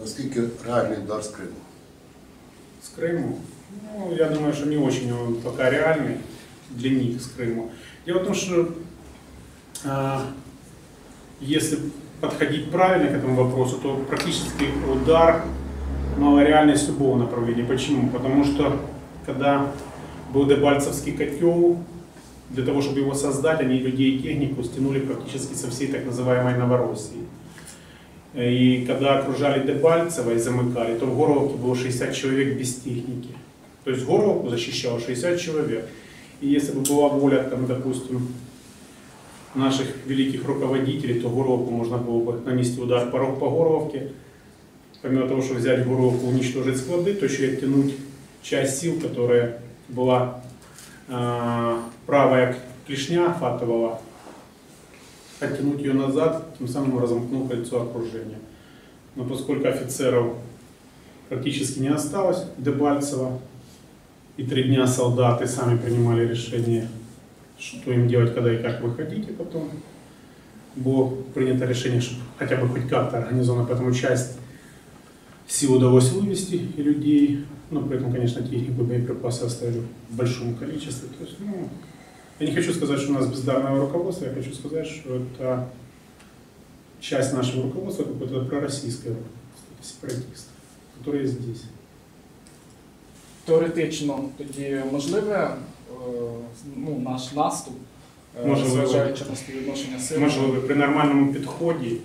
Наскільки реальний удар з Криму? С Крыму? Ну, я думаю, что не очень он пока реальный для них с Крыму. Дело в том, что а, если подходить правильно к этому вопросу, то практически удар малореальный с любого направления. Почему? Потому что когда был Дебальцевский котел, для того, чтобы его создать, они людей и технику стянули практически со всей так называемой Новороссии. И когда окружали Дебальцево и замыкали, то в Горловке было 60 человек без техники. То есть Горловку защищало 60 человек. И если бы была воля, там, допустим, наших великих руководителей, то Горловку можно было бы нанести удар по, по Горловке. Помимо того, что взять Горловку, уничтожить склады, то еще и оттянуть часть сил, которая была э, правая клешня Фатового, оттянуть ее назад, тем самым разомкнул кольцо окружения. Но поскольку офицеров практически не осталось, Дебальцева, и три дня солдаты сами принимали решение, что им делать, когда и как выходить, и потом было принято решение, чтобы хотя бы хоть как-то организовано, поэтому часть сил удалось вывести и людей, но при этом, конечно, технику и боеприпасы оставили в большом количестве. То есть, ну, я не хочу сказать, что у нас бездарное руководство, я хочу сказать, что это часть нашего руководства какое-то пророссийское руководство, сепаратистов, которые здесь. Теоретично тоді можливе е, ну, наш наступ, е, Можливо. зважаючи на співвідношення сил. Можливий при нормальному підході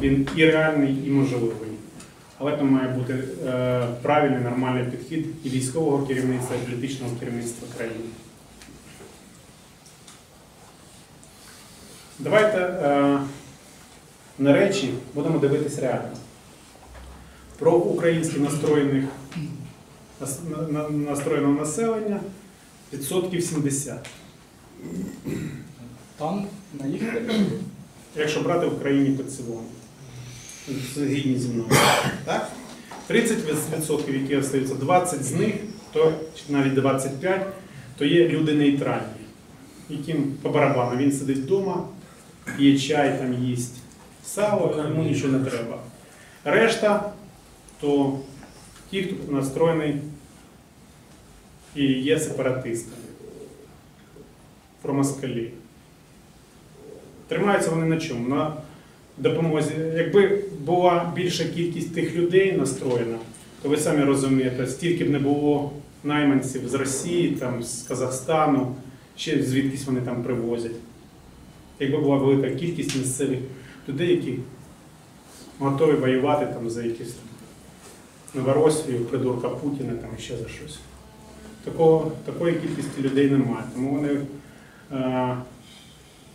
він і реальний, і можливий. Але там має бути е, правильний, нормальний підхід і військового керівництва, і політичного керівництва країни. Давайте е, на речі будемо дивитись реально. Про українське настроєних нас- на- на- настроєного населення відсотків 70. Там на їх території. якщо брати в країні по цілому. Згідні зі мною. Так? 30%, які остаються, 20 з них, то чи навіть 25, то є люди нейтральні, яким по барабану він сидить вдома, п'є чай, там їсть сало, йому нічого не треба. Решта то ті, хто настроєний і є сепаратистами, промоскалі. Тримаються вони на чому? На допомозі. Якби була більша кількість тих людей настроєна, то ви самі розумієте, стільки б не було найманців з Росії, там, з Казахстану, ще звідкись вони там привозять. Якби була велика кількість місцевих людей, які готові воювати там, за якісь Новоросію, придурка Путіна там, ще за щось. Такого, такої кількості людей немає. Тому вони е,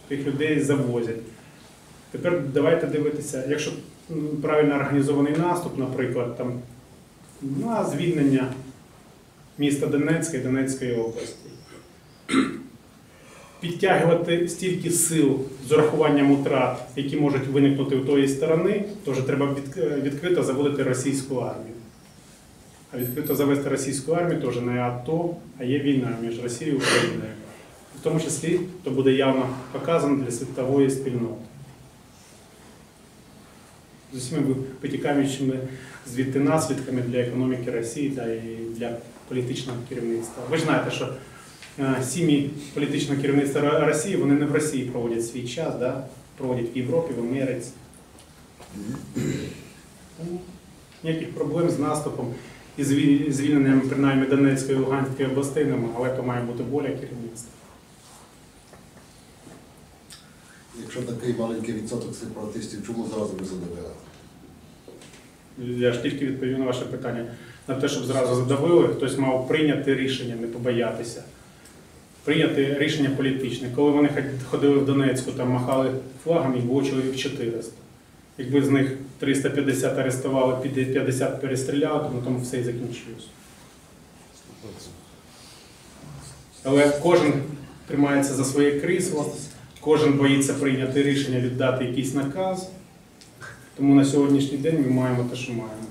тих людей завозять. Тепер давайте дивитися, якщо правильно організований наступ, наприклад, там, на звільнення міста Донецька і Донецької області, підтягувати стільки сил з урахуванням утрат, які можуть виникнути у тої сторони, теж треба відкрито заводити російську армію. А відкрито завести російську армію теж не АТО, а є війна між Росією і Україною. В тому числі то буде явно показано для світової спільноти. З усіма ви- витікаючими звідти наслідками для економіки Росії та і для політичного керівництва. Ви ж знаєте, що е, сім'ї політичного керівництва Росії вони не в Росії проводять свій час, да? проводять в Європі, в Америці. Тому Ніяких проблем з наступом і звільненням принаймні Донецької і Луганської областей немає, але то має бути воля керівництва. Якщо такий маленький відсоток сепаратистів, чому зразу не задавили? Я ж тільки відповів на ваше питання. На те, щоб зразу задавили, хтось мав прийняти рішення, не побоятися. Прийняти рішення політичне. Коли вони ходили в Донецьку, там махали флагами, було чоловік 400. Якби з них 350 арестували, 50 перестріляли, то на тому все і закінчилось. Але кожен тримається за своє крісло, кожен боїться прийняти рішення, віддати якийсь наказ. Тому на сьогоднішній день ми маємо те, що маємо.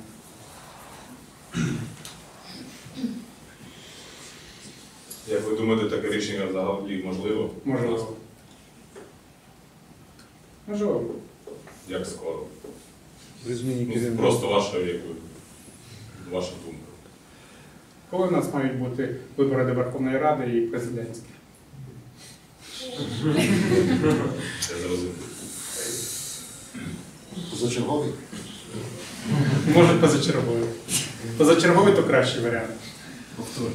Як ви думаєте, таке рішення взагалі можливо? при зміні Ну, керівника. просто ваша, якби, ваша думка. Коли в нас мають бути вибори до Верховної Ради і президентські? Я зрозумів. Позачерговий? Може позачергові. Позачерговий то кращий варіант. Повторний.